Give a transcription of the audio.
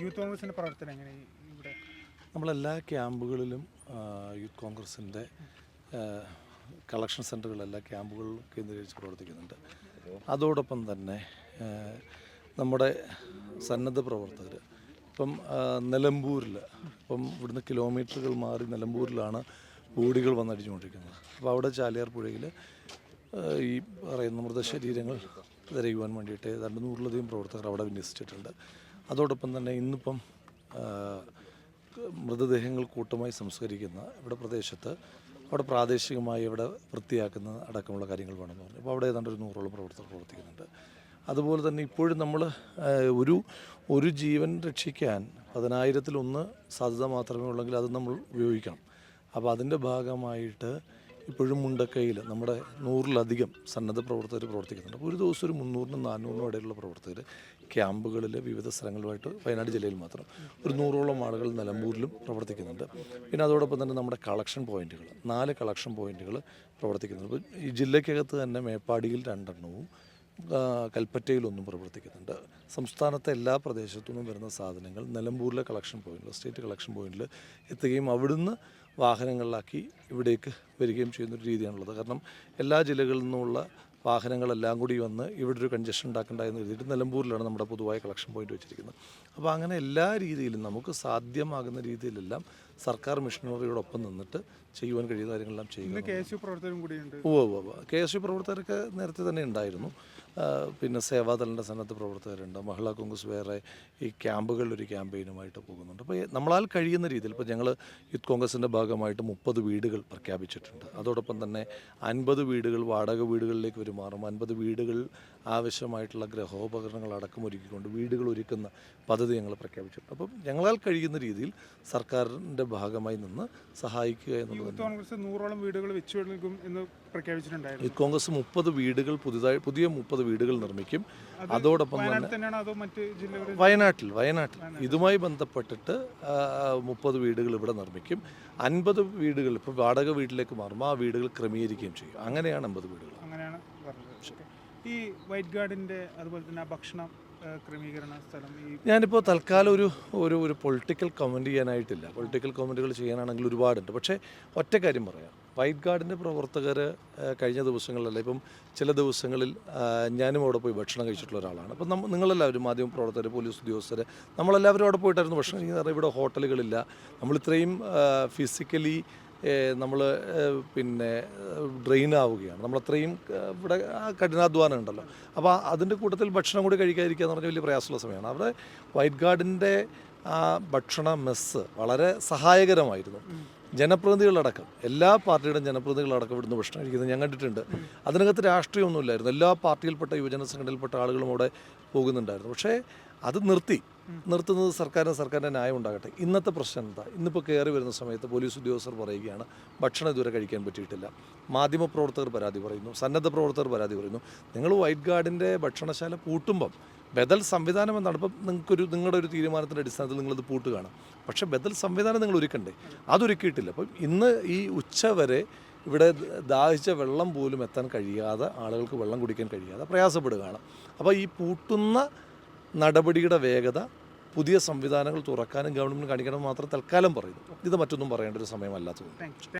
Youth കോൺഗ്രസിന്റെ പ്രവർത്തനം എങ്ങനെ? ഇവിടെ നമ്മളെല്ലാ ക്യാമ്പുകളിലും യൂത്ത് കോൺഗ്രസിന്റെ കളക്ഷൻ സെന്ററുകളെല്ലാ ക്യാമ്പുകളിലും കേന്ദ്രീകരിച്ച് പ്രവർത്തിക്കുന്നുണ്ട്. അതോടൊപ്പം തന്നെ നമ്മുടെ സന്നദ്ധ പ്രവർത്തകർ ഇപ്പം നിലമ്പൂരിൽ ഇപ്പം ഇവിടുന്ന് കിലോമീറ്ററുകൾ മാറി നിലമ്പൂരിലാണ് ബോഡികൾ വന്നടിച്ചുകൊണ്ടിരിക്കുന്നത്. അപ്പോൾ അവിടെ ചാലിയാർ പുഴയിൽ ഈ പറയുന്ന മൃതശരീരങ്ങൾ തിരയുവാൻ വേണ്ടിയിട്ട് രണ്ട് നൂറിലധികം പ്രവർത്തകർ അവിടെ വിന്യസിച്ചിട്ടുണ്ട്. അതോടൊപ്പം തന്നെ ഇന്നിപ്പം മൃതദേഹങ്ങൾ കൂട്ടമായി സംസ്കരിക്കുന്ന ഇവിടെ പ്രദേശത്ത് അവിടെ പ്രാദേശികമായി ഇവിടെ വൃത്തിയാക്കുന്ന അടക്കമുള്ള കാര്യങ്ങൾ വേണമെന്ന് പറഞ്ഞു. അപ്പോൾ അവിടെ ഏതാണ്ട് ഒരു നൂറോളം പ്രവർത്തകർ പ്രവർത്തിക്കുന്നുണ്ട്. അതുപോലെ തന്നെ ഇപ്പോഴും നമ്മൾ ഒരു ഒരു ജീവൻ രക്ഷിക്കാൻ പതിനായിരത്തിലൊന്ന് സാധ്യത മാത്രമേ ഉള്ളെങ്കിൽ അത് നമ്മൾ ഉപയോഗിക്കണം. അപ്പോൾ അതിന്റെ ഭാഗമായിട്ട് ഇപ്പോഴും മുണ്ടക്കയിൽ നമ്മുടെ നൂറിലധികം സന്നദ്ധ പ്രവർത്തകർ പ്രവർത്തിക്കുന്നുണ്ട്. അപ്പോൾ ഒരു ദിവസം ഒരു മുന്നൂറിനും നാനൂറിനും ഇടയിലുള്ള പ്രവർത്തകർ ക്യാമ്പുകളിൽ വിവിധ സ്ഥലങ്ങളുമായിട്ട് വയനാട് ജില്ലയിൽ മാത്രം ഒരു നൂറോളം ആളുകൾ നിലമ്പൂരിലും പ്രവർത്തിക്കുന്നുണ്ട്. പിന്നെ അതോടൊപ്പം തന്നെ നമ്മുടെ കളക്ഷൻ പോയിന്റുകൾ നാല് കളക്ഷൻ പോയിന്റുകൾ പ്രവർത്തിക്കുന്നുണ്ട്. ഇപ്പോൾ ഈ ജില്ലയ്ക്കകത്ത് തന്നെ മേപ്പാടിയിൽ രണ്ടെണ്ണവും കൽപ്പറ്റയിലൊന്നും പ്രവർത്തിക്കുന്നുണ്ട്. സംസ്ഥാനത്തെ എല്ലാ പ്രദേശത്തു നിന്നും വരുന്ന സാധനങ്ങൾ നിലമ്പൂരിലെ കളക്ഷൻ പോയിന്റിൽ സ്റ്റേറ്റ് കളക്ഷൻ പോയിന്റിൽ എത്തുകയും അവിടുന്ന് വാഹനങ്ങളിലാക്കി ഇവിടേക്ക് വരികയും ചെയ്യുന്ന ഒരു രീതിയാണുള്ളത്. കാരണം എല്ലാ ജില്ലകളിൽ നിന്നുമുള്ള വാഹനങ്ങളെല്ലാം കൂടി വന്ന് ഇവിടെ ഒരു കൺജഷൻ ഉണ്ടാക്കണ്ട എന്ന് കരുതിയിട്ട് നിലമ്പൂരിലാണ് നമ്മുടെ പൊതുവായ കളക്ഷൻ പോയിന്റ് വെച്ചിരിക്കുന്നത്. അപ്പോൾ അങ്ങനെ എല്ലാ രീതിയിലും നമുക്ക് സാധ്യമാകുന്ന രീതിയിലെല്ലാം സർക്കാർ മിഷനറിയോടൊപ്പം നിന്നിട്ട് ചെയ്യുവാൻ കഴിയുന്ന കാര്യങ്ങളെല്ലാം ചെയ്യുക കെ എസ് യു പ്രവർത്തകരും കൂടിയുണ്ട്. ഓ ഓ ഓ കെ എസ് യു പ്രവർത്തകരൊക്കെ നേരത്തെ തന്നെ ഉണ്ടായിരുന്നു. പിന്നെ സേവാദളിന്റെ സന്നദ്ധ പ്രവർത്തകരുണ്ട്. മഹിളാ കോൺഗ്രസ് വേറെ ഈ ക്യാമ്പുകളിൽ ഒരു ക്യാമ്പയിനുമായിട്ട് പോകുന്നുണ്ട്. അപ്പോൾ നമ്മളാൽ കഴിയുന്ന രീതിയിൽ ഇപ്പോൾ ഞങ്ങൾ യൂത്ത് കോൺഗ്രസിന്റെ ഭാഗമായിട്ട് മുപ്പത് വീടുകൾ പ്രഖ്യാപിച്ചിട്ടുണ്ട്. അതോടൊപ്പം തന്നെ അൻപത് വീടുകൾ വാടക വീടുകളിലേക്ക് പെരുമാറും അൻപത് വീടുകൾ ആവശ്യമായിട്ടുള്ള ഗ്രഹോപകരണങ്ങൾ അടക്കം ഒരുക്കിക്കൊണ്ട് വീടുകൾ ഒരുക്കുന്ന പദ്ധതി ഞങ്ങൾ പ്രഖ്യാപിച്ചിട്ടുണ്ട്. അപ്പം ഞങ്ങളാൽ കഴിയുന്ന രീതിയിൽ സർക്കാരിന്റെ ഭാഗമായി നിന്ന് സഹായിക്കുക എന്നുള്ളത് കോൺഗ്രസ് നൂറോളം വീടുകൾ വെച്ചു നൽകും എന്ന് പ്രഖ്യാപിച്ചിട്ടുണ്ടായിരുന്നു. യൂത്ത് കോൺഗ്രസ് മുപ്പത് വീടുകൾ പുതുതായി പുതിയ മുപ്പത് വീടുകൾ നിർമ്മിക്കും. അതോടൊപ്പം തന്നെ വയനാട്ടിൽ വയനാട്ടിൽ. ഇതുമായി ബന്ധപ്പെട്ടിട്ട് മുപ്പത് വീടുകൾ ഇവിടെ നിർമ്മിക്കും. അൻപത് വീടുകൾ ഇപ്പോൾ വാടക വീട്ടിലേക്ക് മാറുമ്പോൾ ആ വീടുകൾ ക്രമീകരിക്കുകയും ചെയ്യും. അങ്ങനെയാണ് അമ്പത് വീടുകൾ. അങ്ങനെയാണ് ഈ വൈറ്റ് ഗാർഡിന്റെ അതുപോലെ തന്നെ ഭക്ഷണം ക്രമീകരണ സ്ഥലം ഈ ഞാനിപ്പോൾ തൽക്കാലം ഒരു ഒരു ഒരു പൊളിറ്റിക്കൽ കമന്റ് ചെയ്യാനായിട്ടില്ല. പൊളിറ്റിക്കൽ കമന്റുകൾ ചെയ്യാനാണെങ്കിൽ ഒരുപാടുണ്ട്. പക്ഷേ ഒറ്റ കാര്യം പറയാം. വൈറ്റ് ഗാർഡിന്റെ പ്രവർത്തകർ കഴിഞ്ഞ ദിവസങ്ങളിലല്ല ഇപ്പം ചില ദിവസങ്ങളിൽ ഞാനും അവിടെ പോയി ഭക്ഷണം കഴിച്ചിട്ടുള്ള ഒരാളാണ്. അപ്പം നമ്മൾ നിങ്ങളെല്ലാവരും മാധ്യമ പ്രവർത്തകർ പോലീസ് ഉദ്യോഗസ്ഥർ നമ്മളെല്ലാവരും അവിടെ പോയിട്ടായിരുന്നു ഭക്ഷണം കഴിക്കുന്നത്. ഇവിടെ ഹോട്ടലുകളില്ല. നമ്മൾ ഇത്രയും ഫിസിക്കലി നമ്മൾ പിന്നെ ഡ്രെയിൻ ആവുകയാണ്. നമ്മളത്രയും ഇവിടെ കഠിനാധ്വാനം ഉണ്ടല്ലോ. അപ്പോൾ അതിന്റെ കൂട്ടത്തിൽ ഭക്ഷണം കൂടി കഴിക്കാതിരിക്കുക എന്ന് പറഞ്ഞാൽ വലിയ പ്രയാസമുള്ള സമയമാണ്. അവിടെ വൈറ്റ് ഗാർഡിന്റെ ആ ഭക്ഷണ മെസ്സ് വളരെ സഹായകരമായിരുന്നു. ജനപ്രതിനിധികളടക്കം എല്ലാ പാർട്ടിയുടെയും ജനപ്രതിനിധികളടക്കം ഇവിടുന്ന് ഭക്ഷണം കഴിക്കുന്നത് ഞാൻ കണ്ടിട്ടുണ്ട്. അതിനകത്ത് രാഷ്ട്രീയമൊന്നുമില്ലായിരുന്നു എല്ലാ പാർട്ടിയിൽപ്പെട്ട യുവജന സംഘടനയിൽപ്പെട്ട ആളുകളും അവിടെ പോകുന്നുണ്ടായിരുന്നു. പക്ഷേ അത് നിർത്തി. നിർത്തുന്നത് സർക്കാരിന് സർക്കാരിന്റെ ന്യായം ഉണ്ടാകട്ടെ. ഇന്നത്തെ പ്രശ്നം എന്താ? ഇന്നിപ്പോൾ കയറി വരുന്ന സമയത്ത് പോലീസ് ഉദ്യോഗസ്ഥർ പറയുകയാണ് ഭക്ഷണം ഇതുവരെ കഴിക്കാൻ പറ്റിയിട്ടില്ല. മാധ്യമപ്രവർത്തകർ പരാതി പറയുന്നു സന്നദ്ധ പ്രവർത്തകർ പരാതി പറയുന്നു. നിങ്ങൾ വൈറ്റ് ഗാർഡിന്റെ ഭക്ഷണശാല പൂട്ടുമ്പം ബദൽ സംവിധാനം എന്നാണ് ഇപ്പം നിങ്ങൾക്കൊരു നിങ്ങളുടെ ഒരു തീരുമാനത്തിന്റെ അടിസ്ഥാനത്തിൽ നിങ്ങളത് പൂട്ട് കാണും. പക്ഷേ ബദൽ സംവിധാനം നിങ്ങൾ ഒരുക്കണ്ടേ? അതൊരുക്കിയിട്ടില്ല. അപ്പം ഇന്ന് ഈ ഉച്ച വരെ ഇവിടെ ദാഹിച്ച വെള്ളം പോലും എത്താൻ കഴിയാതെ ആളുകൾക്ക് വെള്ളം കുടിക്കാൻ കഴിയാതെ പ്രയാസപ്പെടുകയാണ്. അപ്പോൾ ഈ പൂട്ടുന്ന നടപടിയുടെ വേഗത പുതിയ സംവിധാനങ്ങൾ തുറക്കാനും ഗവൺമെന്റ് കാണിക്കണം മാത്രം തൽക്കാലം പറയുന്നു. ഇത് മറ്റൊന്നും പറയേണ്ട ഒരു സമയമല്ലാത്തത്